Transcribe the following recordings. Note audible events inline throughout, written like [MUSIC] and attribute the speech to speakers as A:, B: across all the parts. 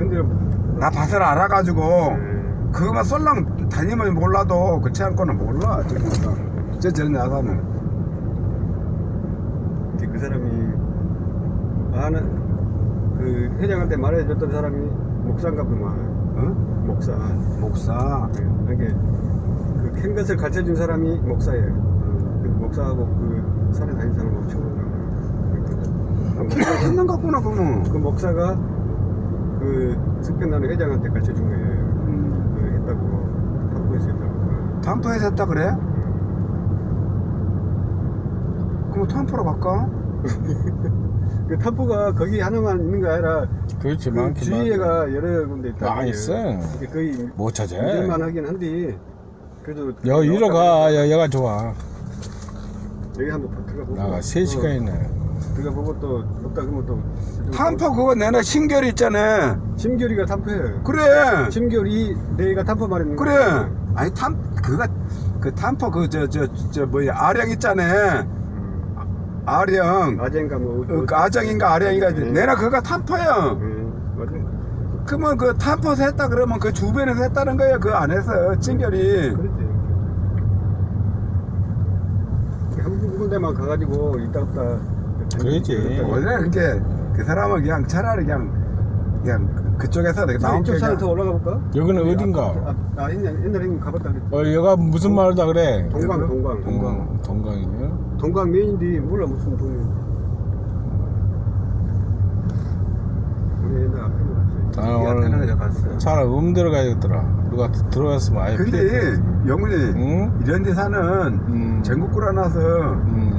A: 근데
B: 나 밭을 알아가지고
A: 네.
B: 그거만 썰랑 다니면 몰라도 그 체험권은 몰라 저기서 저 저런
A: 근데 그 사람이 아는 그 회장한테 말해줬던 사람이 목사인가구만.
B: 어?
A: 목사.
B: 목사.
A: 이게 그 캔것을 가르쳐준 사람이 목사예요. 그 목사하고 그 산에 다니는 사람하고 친구인가
B: 했는 거구나 그거는
A: 그 목사가 그 승편나는 회장한테 가르쳐 준 거예요
B: 음,
A: 그 했다고 탐구에서 했다고
B: 탐포에서 했다 그래? 그럼 탐포로 바꿔? [LAUGHS]
A: 그 탐포가 거기 하나만 있는 게 아니라
C: 그렇지
A: 그
C: 많긴
A: 주위에가 여러 군데 있다
C: 많이 있어.
A: 이게 거의
C: 못 찾아.
A: 믿을만 하긴 한데 그래도
C: 여 이리로 가. 여, 여가 좋아.
A: 여기 한번 들어가 보고
C: 나가 3시간 있네.
A: 어, 들어가 보고 또 없다 그러면 또
B: 탐포 그거 내내 신결이 있잖아.
A: 심결이가 탐포예요
B: 그래.
A: 심결이 내가 탐포 말했는
B: 그래. 아니 탐 그거 그 탐포 그 저 저 저 뭐야 아령 있잖아. 아령.
A: 아젠가 뭐
B: 어, 그 아정인가 아령인가
A: 네.
B: 내나 그거
A: 음, 맞아
B: 그러면 그 탐포에서 했다 그러면 그 주변에서 했다는 거야 그 안에서 친결이.
A: 그렇지. 한 군데만 가가지고 있다 없다
C: 그러지.
B: 원래 그게 그 사람은 그냥 차라리 그냥 그냥 그쪽에서 내가 나온
A: 이쪽 산에
B: 그냥
A: 더 올라가 볼까?
C: 여기는 어딘가?
A: 아, 아 옛날 옛날에 형님 가봤다 그랬지
C: 어, 여가 무슨 마을이다 그래?
A: 동강 동강
C: 동강. 동강이냐?
A: 동강 메인인데 몰라 무슨 동네 우리 옛날 앞에
C: 아,
A: 갔어요
B: 하나
C: 오늘
B: 갔어
C: 차라 음 들어가야겠더라. 누가 들어갔으면 아예
B: 근데
C: 피했겠지.
B: 영훈이
C: 응?
B: 이런 데 사는
C: 음.
B: 전국구라 나서
C: 음.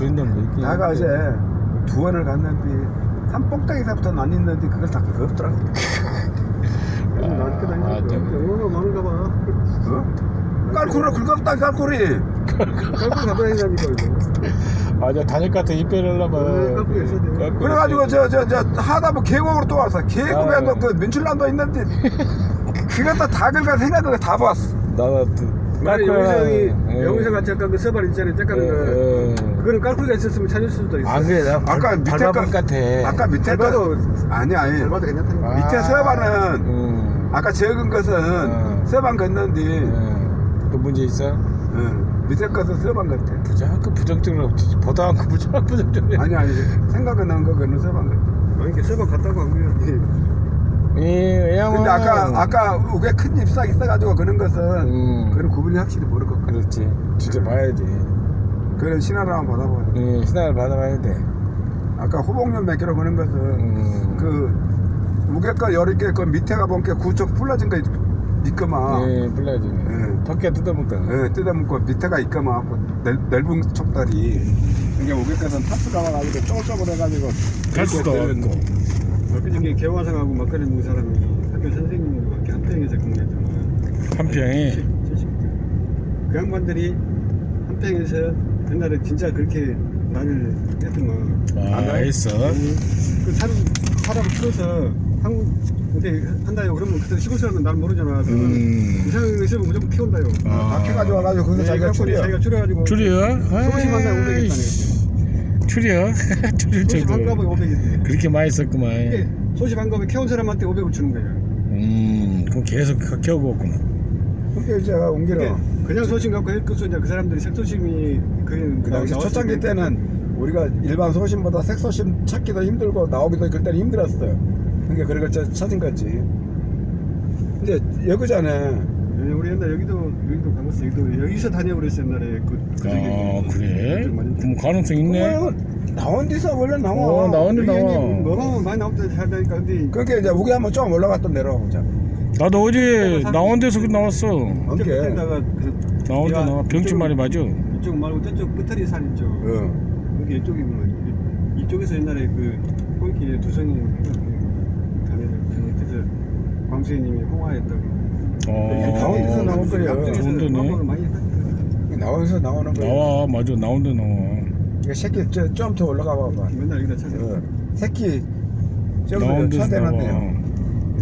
C: 그런 점도 있긴
B: 나가
C: 한데.
B: 어제 두 번을 갔는데 산꼭대기서부터 안 있는데 그걸 다 그거 없더라
A: 요즘 나한테
C: 아,
A: 다니는
C: 네.
A: 영어가 많은가 봐
B: 어? 깔코리 긁었다 깔코리
A: 깔고 가봐야니까 이거
C: 아, 저 다닐 것 같아. 이빼를 하려면.
A: 네, 깎고 있어야 돼요.
C: 깎고
B: 그래가지고 저 저 저 하다보 계곡으로 또 왔어 계곡에도
C: 아.
B: 그 민출란도 있는데 그것도 다 긁어 생각도 다 봤어
C: 돼. 나도
A: 만약 영상이
C: 예.
A: 영상 같이 아까 그 서발 있잖아요 잠깐 그 그거는 깔고가 있었으면 찾을 수도 있어
C: 안 그래. 나
B: 아까 밑에
C: 것 같아.
B: 아까 밑에
A: 밟아도
B: 거 아니 아니
A: 밟아도 괜찮다니까
C: 아.
B: 밑에 서반은
C: 음.
B: 아까 적은 것은
C: 음.
B: 서반 걷는데
C: 음. 또 문제 있어?
B: 응. 밑에 것은 서반 같아
C: 부자 그 부정적으로 보다 않고 부자 부정적으로.
B: 아니 아니 생각은 난거 그는 서반 같아
A: 아니 이게 서발 갔다고 한 거야
C: 예, 야만.
B: 근데 아까 아까 우게 큰 잎사귀 있어가지고 그런 것은
C: 음.
B: 그런 구분이 확실히 모를 것 같아
C: 그렇지. 진짜 봐야지.
B: 그런 신화를 한번 받아봐야 돼
C: 예, 신화를 받아봐야 돼.
B: 아까 호복년 몇 개로 그런 것은
C: 음.
B: 그 무게가 여러 개그 밑에가 본게 구쪽 풀러진 거 있, 있거만
C: 예, 불러야지.
B: 예.
C: 덕게 뜯어먹다.
B: 예, 뜯어먹고 밑에가 있거만 그 넓, 넓은 촉다리 이게 무게가는 타스 감아가지고 쪼글쪼글 해가지고
C: 갈 수도
B: 그렇게
C: 없고.
A: 그중에 개화상하고 막걸리 먹는 사람이 학교 선생님과 함께 한평에서 근무했잖아
C: 한평에.
A: 70. 그 양반들이 한 평에서 옛날에 진짜 그렇게 나를 했더만
C: 아, 있어.
A: 그 사람 사람 풀어서 한국 근데 한다요 그러면 그때 시골 사람은 날 모르잖아 그러면
C: 음.
A: 이상한 거 있으면 무조건 키운다요
C: 아.
B: 바퀴 가져와가지고 거기서 자기가 추려
A: 자기가 추려가지고
C: 줄이요?
A: 소심한다
C: 아이씨.
A: 500겠다네
C: 줄이요? [LAUGHS] 줄일
A: 소심한
C: 정도.
A: 거면 500겠대
C: 그렇게 많이 썼구만.
A: 이게 소심한 거면 키운 사람한테 500을 주는 거야
C: 음, 그럼 계속 키워보구나.
B: 그게 제가 옮기러
A: 그게 그냥 소심 갖고 했겠어 이제 그 사람들이 색소심이 그게
B: 그 당시 초창기
A: 때
B: 때는 우리가 일반 소심보다 색소심 찾기도 힘들고 나오기도 그때는 힘들었어요. 그러니까 그런 걸 저- 찾은 거지. 이제 여기잖아.
A: 예, 우리 옛날 여기도 여기도 가봤어 여기도 여기서 다녀버렸어 옛날에 그
C: 아, 그래? 그럼 가능성 있네?
B: 그거 나온 데서 원래 나와.
C: 어, 나온 데 나와.
A: 너무 많이 나올 때 살다니까 근데
B: 그게 이제 우리 한번 좀 올라갔다 내려가보자.
C: 나도 어제 나온 데서 나왔어.
B: 어깨.
A: 끝에다가 그
C: 나온 데
A: 야,
C: 나와.
A: 이쪽은-
C: 말이 맞아.
A: 이쪽 말고 저쪽 끝털이 산 있죠
B: 어.
A: 그게 이쪽이구만 이쪽에서 옛날에 그 꼴길에 두성이 다니는 그래서 광수님이 홍화했다고
C: 어,
B: 나온 데서 나온 거야.
A: 양쪽에서
C: 좋은 데네.
A: 광고를 많이 했다니까
B: 나와서 나오는 거야.
C: 나와, 맞아. 나온 데 나와.
B: 이게 새끼 좀더 올라가 봐봐.
A: 맨날 여기다 찾아
B: 어. 새끼 저기
C: 나온 데서. 나와.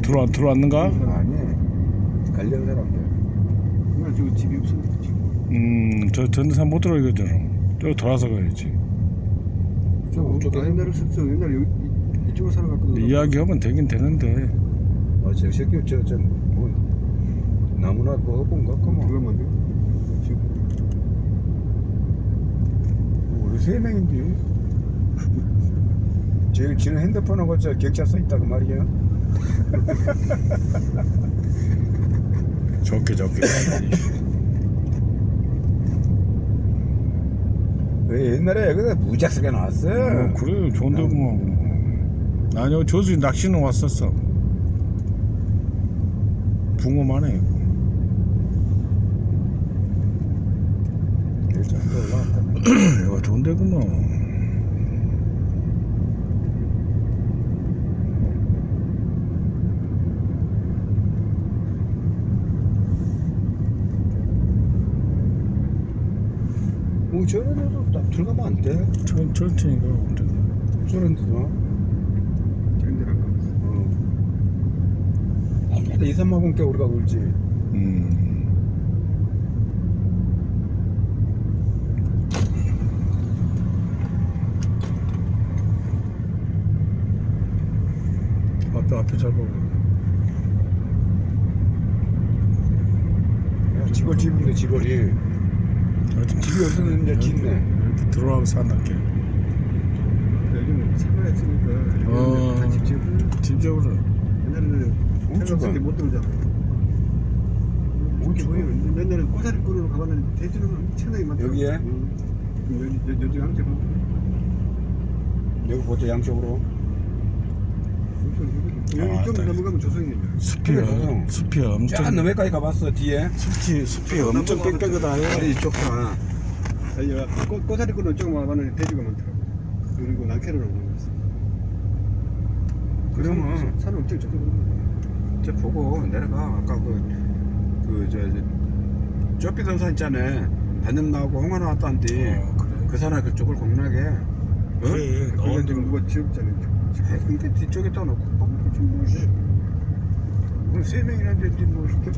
C: 들어와, 들어왔는가?
B: 아니. 관련 사람들.
A: 맨날 저 집이 없으니까 지금
C: 음, 저 전대산 못 들어오거든. 저 돌아서 가야지.
B: 저
A: 아, 옛날에 썼어 옛날에 여기 이쪽으로 살아갈 거면
C: 이야기하면 되긴 되는데
B: 아, 저 새끼 저저뭐 나무나 뭐 건가 그만.
A: 그거 뭔데? 지금
B: 뭐 우리 세 명인데. [LAUGHS] 제 지는 핸드폰하고 저 격자 써 있다 그 말이야. [LAUGHS]
C: 좋게 좋게 [LAUGHS]
B: 왜 옛날에 여기서 무작스게 나왔어.
C: 어, 그래 좋은데 뭐 아니요 저수 낚시는 왔었어 붕어만 해
B: 올라왔다.
C: 이거 좋은 데구만
B: 뭐 저런 데도 딱 들어가면 안 돼.
C: 천, 천천히 가
B: 저런 데도.
A: 저런 가봤어.
B: 어. 아무래도 2, 3만 원께 우리가 울지.
C: 앞에 앞에 잘 보고
B: 야, 집을 집인데 집을이. 집이 없었는데 짓네.
C: 이렇게 들어가고 산다게
A: 요즘 차가 있으니까
C: 어.
A: 같이 지고
C: 집적으로
A: 옛날에는
B: 엄청
A: 태어났을 때못 들어오잖아. 보이면 옛날에는 꼬다리 꾼으로 가봤는데 돼지는 엄청나게 많다.
B: 여기에?
A: 응. 여기 여- 봐.
B: 여기 보자 양쪽으로.
A: 여기
C: 아,
A: 이쪽으로
C: 딱.
A: 넘어가면 조성이네.
C: 숲이
B: 그래,
C: 어-
B: 조성.
C: 숲이 엄청
B: 쫙 너네까지 가봤어 뒤에.
C: 숲이 숲이 엄청 빽빽하다
B: 아니 이쪽 다.
A: 아니, 야, 꼬, 꼬다리 꾼으로 조금 와봤는데 돼지가 많더라고. 그리고 난캐를 오고 있어.
B: 그러면
A: 산은 엄청 적게 보는.
B: 저 보고 내려가 아까 그그저 좁비던 산 있잖아. 반년 나오고 홍화 나왔다는데
C: 어, 그래
B: 그 산에 그쪽을 공략해. 어?
C: 그래
A: 그게 지금 누가 지었잖아.
B: 아, 근데 뒤쪽에다 놓고 뻥좀 뭐지? 오늘 세 명이나 되는데 뭐그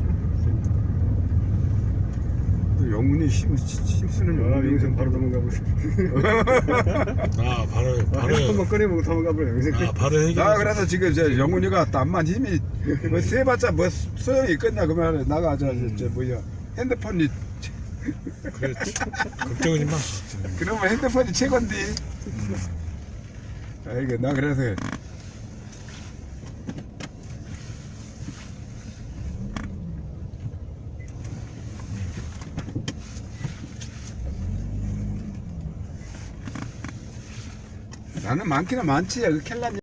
B: 영문이 힘, 힘 쓰는
A: 아,
B: 영문이
A: 영생 바로 도망가 보시. [LAUGHS]
C: 아 바로 바로
A: 한번 꺼내보고 도망가 버려. 영생.
C: 아 바로 해결
B: 나 그래서 지금 저 영훈이가 땀만 힘이 뭐 세봤자 뭐 소용이 있겠냐 그러면 나가 저, 저, 저 뭐야 핸드폰이
C: 그래 걱정하지 마
B: 그러면 핸드폰이 최고인데 아 이고 나 그래서 나는 많기는 많지 그 켈란